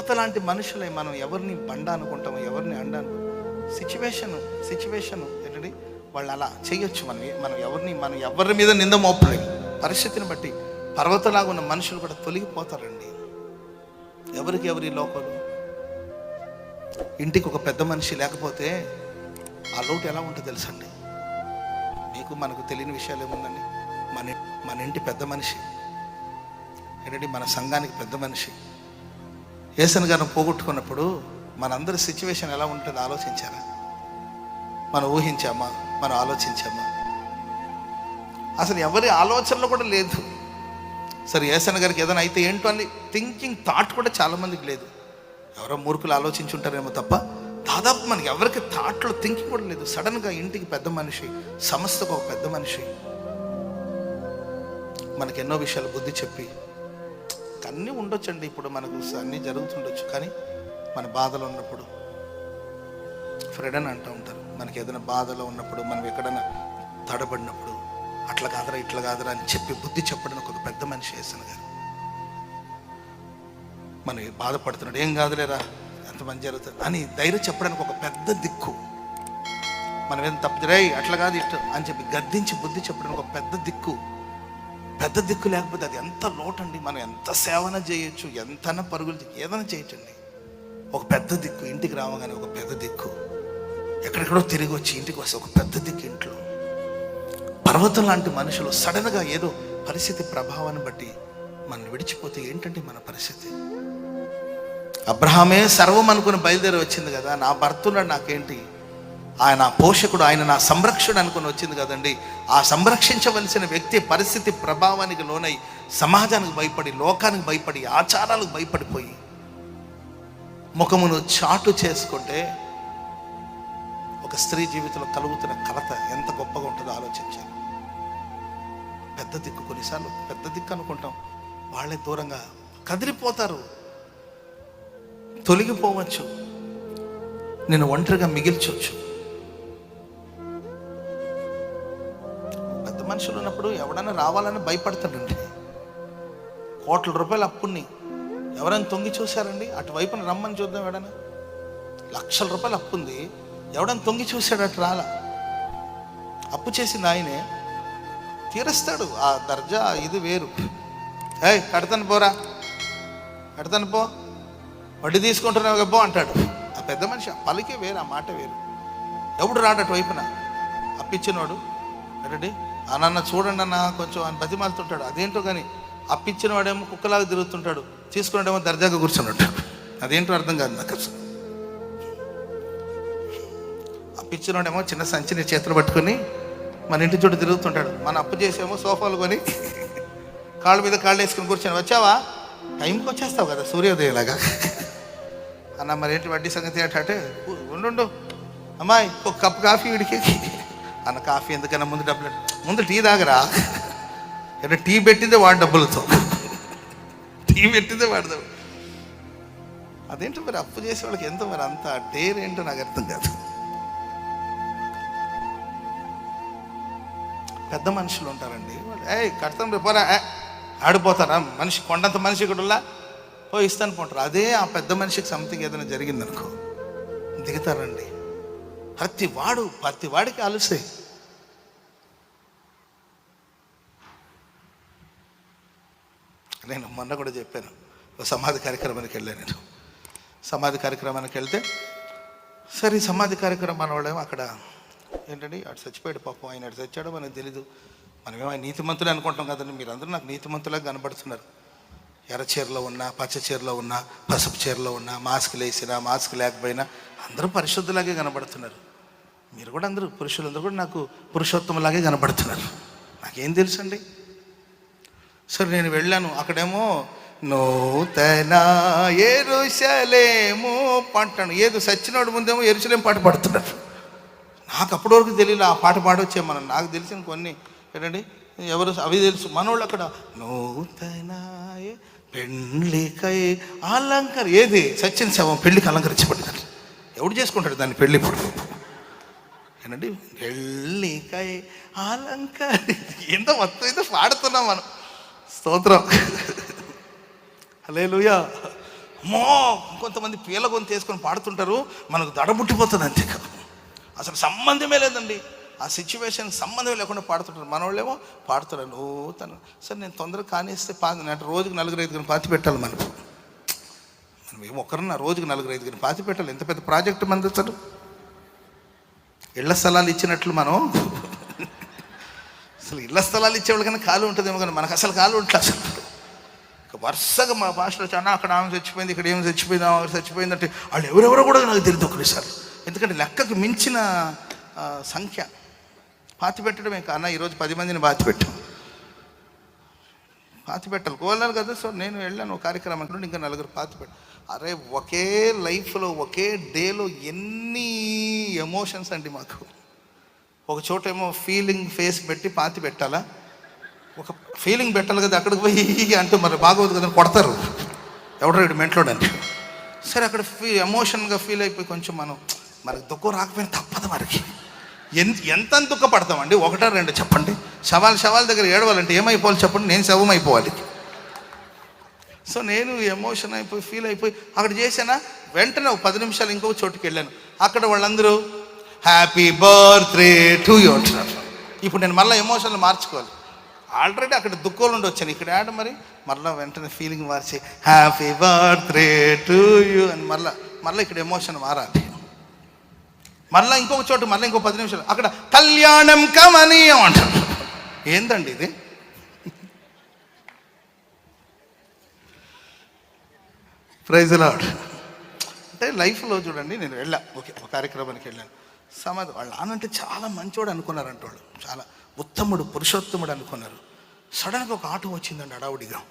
యువత లాంటి మనుషులే మనం ఎవరిని బండ అనుకుంటాము ఎవరిని అండ సిచ్యువేషన్ సిచ్యువేషన్ ఏంటంటే వాళ్ళు అలా చేయొచ్చు. మనం మనం ఎవరిని మనం ఎవరి మీద నింద మోపలేము. పరిస్థితిని బట్టి పర్వతలాగా ఉన్న మనుషులు కూడా తొలగిపోతారండి. ఎవరికి ఎవరి లోకాలు ఇంటికి ఒక పెద్ద మనిషి లేకపోతే ఆ లోటు ఎలా ఉంటుందో తెలుసండి? మీకు మనకు తెలియని విషయాలు ఏముందండి? మన మన ఇంటి పెద్ద మనిషి. ఏంటంటే మన సంఘానికి పెద్ద మనిషి. ఏసన్ గారిని పోగొట్టుకున్నప్పుడు మనందరి సిచ్యువేషన్ ఎలా ఉంటుందో ఆలోచించారా? మనం ఊహించామా? మనం ఆలోచించామా? అసలు ఎవరి ఆలోచనలో కూడా లేదు. సరే ఏసన్ గారికి ఏదైనా అయితే ఏంటో అని థింకింగ్ థాట్ కూడా చాలా మందికి లేదు. ఎవరో మూర్ఖులు ఆలోచించి ఉంటారేమో తప్ప దాదాపు మనకి ఎవరికి థాట్లో థింకింగ్ కూడా లేదు. సడన్గా ఇంటికి పెద్ద మనిషి సంస్థకు ఒక పెద్ద మనిషి. మనకి ఎన్నో విషయాలు బుద్ధి చెప్పి అన్నీ ఉండొచ్చండి. ఇప్పుడు మనకు అన్నీ జరుగుతుండొచ్చు. కానీ మన బాధలో ఉన్నప్పుడు ఫ్రెడ్ అని అంటూ ఉంటారు. మనకి ఏదైనా బాధలో ఉన్నప్పుడు మనం ఎక్కడైనా తడబడినప్పుడు అట్లా కాదరా ఇట్లా కాదరా అని చెప్పి బుద్ధి చెప్పడానికి ఒక పెద్ద మనిషి వేసాను గారు మనం బాధపడుతున్నాడు. ఏం కాదులేరా ఎంత మంచి జరుగుతుంది అని ధైర్యం చెప్పడానికి ఒక పెద్ద దిక్కు. మనం ఏం తప్పుదిరాయి అట్లా కాదు ఇట్లా అని చెప్పి గద్దించి బుద్ధి చెప్పడానికి ఒక పెద్ద దిక్కు. పెద్ద దిక్కు లేకపోతే అది ఎంత లోటండి. మనం ఎంత సేవన చేయొచ్చు ఎంత పరుగులు ఏదైనా చేయటండి ఒక పెద్ద దిక్కు ఇంటికి రావగానే ఒక పెద్ద దిక్కు. ఎక్కడెక్కడో తిరిగి వచ్చి ఇంటికి వస్తే ఒక పెద్ద దిక్కు ఇంట్లో. పర్వతం లాంటి మనుషులు సడన్గా ఏదో పరిస్థితి ప్రభావాన్ని బట్టి మనం విడిచిపోతే ఏంటంటే మన పరిస్థితి? అబ్రహామే సర్వం అనుకుని బయలుదేరి వచ్చింది కదా నా భర్తున్నాడు నాకేంటి? ఆయన పోషకుడు ఆయన నా సంరక్షణ అనుకుని వచ్చింది కదండి. ఆ సంరక్షించవలసిన వ్యక్తి పరిస్థితి ప్రభావానికి లోనై సమాజానికి భయపడి లోకానికి భయపడి ఆచారాలకు భయపడిపోయి ముఖమును చాటు చేసుకుంటే ఒక స్త్రీ జీవితంలో కలుగుతున్న కలత ఎంత గొప్పగా ఉంటుందో ఆలోచించాలి. పెద్ద దిక్కు కొన్నిసార్లు పెద్ద దిక్కు అనుకుంటాం. వాళ్ళే దూరంగా కదిలిపోతారు. తొలగిపోవచ్చు. నేను ఒంటరిగా మిగిల్చవచ్చు మనుషులు ఉన్నప్పుడు ఎవడన్నా రావాలని భయపడతాడండి. కోట్ల రూపాయల అప్పుని ఎవరైనా తొంగి చూశారండి? అటువైపున రమ్మని చూద్దాం ఎవడన్నా లక్షల రూపాయల అప్పు ఉంది ఎవడన్నా తొంగి చూశాడు అటు రాలా? అప్పు చేసింది ఆయనే. తీరుస్తాడు. ఆ దర్జా ఇది వేరు. ఏయ్ కడతాను పోరా. కడతాను పో. వడ్డీ తీసుకుంటున్నావు గబ్బో అంటాడు. ఆ పెద్ద మనిషి ఆ పలికే వేరు ఆ మాట వేరు. ఎవడు రాడు అటువైపున? అప్పిచ్చినోడు ఏంటండి అన్న చూడండి అన్న కొంచెం ఆయన బతిమాలుతుంటాడు. అదేంటో కానీ అప్పించిన వాడేమో కుక్కలాగా తిరుగుతుంటాడు. తీసుకున్నాడేమో దర్జాగా కూర్చున్నట్టు అదేంటో అర్థం కాదు నాకు అసలు. అప్పిచ్చినోడేమో చిన్న సంచిని చేతులు పట్టుకొని మన ఇంటి చుట్టూ తిరుగుతుంటాడు. మన అప్పు చేసేమో సోఫాలు కొని కాళ్ళ మీద కాళ్ళు వేసుకుని కూర్చొని వచ్చావా? టైంకి వచ్చేస్తావు కదా సూర్యోదయలాగా. అన్న మరి ఏంటి వడ్డీ సంగతి ఏంటంటే ఉండు అమ్మాయి ఒక కప్ కాఫీ వీడికి అన్న కాఫీ ఎందుకన్నా ముందు డబ్బులు ముందు టీ తాగరా? అంటే టీ పెట్టిందే వాడి డబ్బులతో. టీ పెట్టిందే వాడదు అదేంటో మరి అప్పు చేసే వాళ్ళకి ఎంత మరి అంత డేర్ ఏంటో నాకు అర్థం కాదు. పెద్ద మనుషులు ఉంటారండి. ఏ కడతాం రేపరా పోరా. ఆడిపోతారా? మనిషి కొండంత మనిషి కూడా ఓ ఇస్తాను పోంటారు అదే ఆ పెద్ద మనిషికి సంథింగ్ ఏదైనా జరిగిందనుకో. దిగుతారండి. ప్రతి వాడు ప్రతి వాడికి అలుసే నేను మొన్న కూడా చెప్పాను. సమాధి కార్యక్రమానికి వెళ్ళాను నేను. సమాధి కార్యక్రమానికి వెళ్తే సరే ఈ సమాధి కార్యక్రమం మన వాళ్ళేమో అక్కడ ఏంటండి అటు చచ్చిపోయాడు పాపం ఆయన అటు చచ్చాడో మనకు తెలీదు. మనమేమో ఆయన నీతిమంతులే అనుకుంటాం కదండి మీరందరూ నాకు నీతిమంతులాగా కనబడుతున్నారు. ఎర్ర చీరలో ఉన్నా పచ్చ చీరలో ఉన్నా పసుపు చీరలో ఉన్నా మాస్క్ వేసినా మాస్క్ లేకపోయినా అందరూ పరిశుద్ధులాగే కనబడుతున్నారు. మీరు కూడా అందరూ పురుషులందరూ కూడా నాకు పురుషోత్తములాగే కనబడుతున్నారు. నాకేం తెలుసండి? సరే నేను వెళ్ళాను. అక్కడేమో నూతన ఎరుసలేము పంటాను. ఏదో సచ్చినోడు ముందేమో ఎరుసలేం పాట పాడుతున్నారు నాకు అప్పటి వరకు తెలియదు ఆ పాట పాడొచ్చే మనం. నాకు తెలిసిన కొన్ని. ఏంటండి? ఎవరు? అవి తెలుసు. మనోళ్ళు అక్కడ నూతన పెళ్ళికై అలంకర. ఏది? సచిన్ శవం పెళ్ళికి అలంకరించబడింది ఎవడు చేసుకుంటాడు దాన్ని పెళ్ళి ఇప్పుడు? ఏంటండి? పెళ్ళికై అలంకరి. ఎంత మొత్తం అయితే పాడుతున్నాం మనం. స్తోత్రం. హలేలుయా అమ్మో కొంతమంది పీల గొంతు వేసుకొని పాడుతుంటారు మనకు దడబుట్టిపోతుంది అంతే అసలు సంబంధమే లేదండి. ఆ సిచ్యువేషన్ సంబంధం లేకుండా పాడుతుంటారు. మనోళ్ళేమో పాడుతున్నాను ఓ తను సరే నేను తొందరగా కానిస్తే పాతి అంటే రోజుకి నలుగురు ఐదుగురిని పాతి పెట్టాలి మనకు. మనం ఏమో ఒక్కరన్నా రోజుకి నలుగురు ఐదుగురిని పాతి పెట్టాలి. ఎంత పెద్ద ప్రాజెక్ట్ మనది అసలు. ఇళ్ళ స్థలాలు ఇచ్చినట్లు మనం అసలు ఇళ్ళ స్థలాలు ఇచ్చేవాళ్ళకైనా ఖాళీ ఉంటుందేమో కానీ మనకు అసలు ఖాళీ ఉంటుంది అసలు. ఇక వరుసగా మా భాషలో చాలా అక్కడ ఆమె చచ్చిపోయింది ఇక్కడ ఏమి చచ్చిపోయింది ఆమె చచ్చిపోయింది అంటే వాళ్ళు ఎవరెవరో కూడా నాకు తెలియదు ఒకసారి ఎందుకంటే లెక్కకు మించిన సంఖ్య. పాతి పెట్టడమే కన్నా ఈరోజు పది మందిని పాతి పెట్టాం. పాతి పెట్టాలి. కోలాలి కదా సో నేను వెళ్ళాను ఒక కార్యక్రమం నుండి ఇంకా నలుగురు పాతి పెట్ట అరే ఒకే లైఫ్లో ఒకే డేలో ఎన్ని ఎమోషన్స్ అండి మాకు. ఒక చోట ఏమో ఫీలింగ్ ఫేస్ పెట్టి పాతి పెట్టాలా? ఒక ఫీలింగ్ పెట్టాలి కదా అక్కడికి పోయి అంటూ మరి బాగోదు కదా కొడతారు. ఎవడో ఇటు మెంట్లోడని సరే అక్కడ ఫీ ఎమోషన్గా ఫీల్ అయిపోయి కొంచెం మనం మనకు దుఃఖం రాకపోయినా తప్పదు మనకి ఎంత ఎంత దుఃఖపడతామండి? ఒకటా రెండు చెప్పండి. శవాల శవాల దగ్గర ఏడవాలంటే ఏమైపోవాలి చెప్పండి. నేను శవం అయిపోవాలి సో నేను ఎమోషన్ అయిపోయి ఫీల్ అయిపోయి అక్కడ చేసానా వెంటనే ఒక పది నిమిషాలు ఇంకొక చోటుకి వెళ్ళాను. అక్కడ వాళ్ళందరూ హ్యాపీ బర్త్డే టు యూ అంటున్నారు. ఇప్పుడు నేను మళ్ళీ ఎమోషన్లు మార్చుకోవాలి. ఆల్రెడీ అక్కడ దుఃఖాలు ఉండొచ్చాను. ఇక్కడ ఆడ మరి? మళ్ళీ వెంటనే ఫీలింగ్ మార్చి హ్యాపీ బర్త్డే టు యూ అని మళ్ళీ మళ్ళీ ఇక్కడ ఎమోషన్ మారాలి. మళ్ళీ ఇంకొక చోటు మళ్ళీ ఇంకో పది నిమిషాలు. అక్కడ కళ్యాణం కమనీయం అంటారు. ఏందండి ఇది? ప్రైజ్ లాడ్ అంటే లైఫ్లో చూడండి నేను వెళ్ళా. ఓకే ఒక కార్యక్రమానికి వెళ్ళాను. సమాధి వాళ్ళ నాన్నంటే చాలా మంచోడు అనుకున్నారంట వాళ్ళు. చాలా ఉత్తముడు పురుషోత్తముడు అనుకున్నారు. సడన్గా ఒక ఆటో వచ్చిందండి అడావుడిగా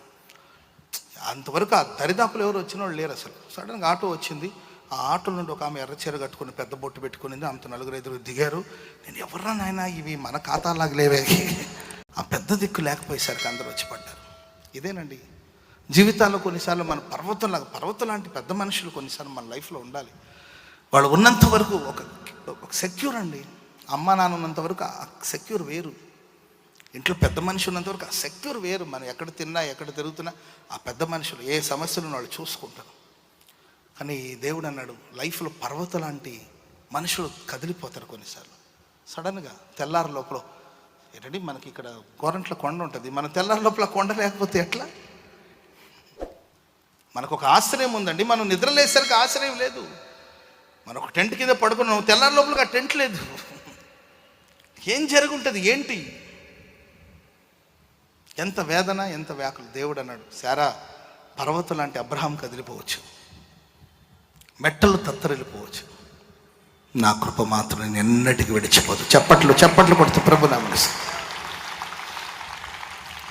అంతవరకు ఆ దరిదాపులు ఎవరు వచ్చిన వాళ్ళు లేరు అసలు. సడన్గా ఆటో వచ్చింది. ఆ ఆటో నుండి ఒక ఆమె ఎర్ర చీర కట్టుకుని పెద్ద బొట్టు పెట్టుకునింది. ఆమెతో నలుగురు ఐదుగురు దిగారు. నేను ఎవర్రా నాయన? ఇవి మన ఖాతాలాగా లేవే. ఆ పెద్ద దిక్కు లేకపోయేసరికి అందరూ వచ్చి పడ్డారు. ఇదేనండి. జీవితాల్లో కొన్నిసార్లు మన పర్వతంలాగా పర్వతం లాంటి పెద్ద మనుషులు కొన్నిసార్లు మన లైఫ్లో ఉండాలి. వాళ్ళు ఉన్నంత వరకు ఒక ఒక సెక్యూర్ అండి. అమ్మ నాన్న ఉన్నంత వరకు ఆ సెక్యూర్ వేరు. ఇంట్లో పెద్ద మనిషి ఉన్నంత వరకు ఆ సెక్యూర్ వేరు. మనం ఎక్కడ తిన్నా ఎక్కడ తిరుగుతున్నా ఆ పెద్ద మనుషులు ఏ సమస్యలు వాళ్ళు చూసుకుంటారు. కానీ ఈ దేవుడు అన్నాడు లైఫ్లో పర్వత లాంటి మనుషులు కదిలిపోతారు కొన్నిసార్లు. సడన్గా తెల్లారి లోపల ఏంటంటే మనకి ఇక్కడ గోరంట్ల కొండ ఉంటుంది. మన తెల్లారి లోపల కొండ లేకపోతే ఎట్లా? మనకు ఒక ఆశ్రయం ఉందండి. మనం నిద్రలేసరికి ఆశ్రయం లేదు. మనం ఒక టెంట్ కింద పడుకున్నాం తెల్లారి లోపల ఆ టెంట్ లేదు. ఏం జరుగుంటుంది ఏంటి? ఎంత వేదన ఎంత వ్యాకులు. దేవుడు అన్నాడు సారా పర్వతం లాంటి అబ్రహాం కదిలిపోవచ్చు. మెట్టలు తత్తరిల్లిపోవచ్చు. నా కృప మాత్రం నేను ఎన్నటికి విడిచిపోదు. చప్పట్లు చప్పట్లు కొడుతూ ప్రభు నా మనసు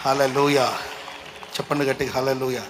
హలలోయ చెప్పండి గట్టిగా హలలోయ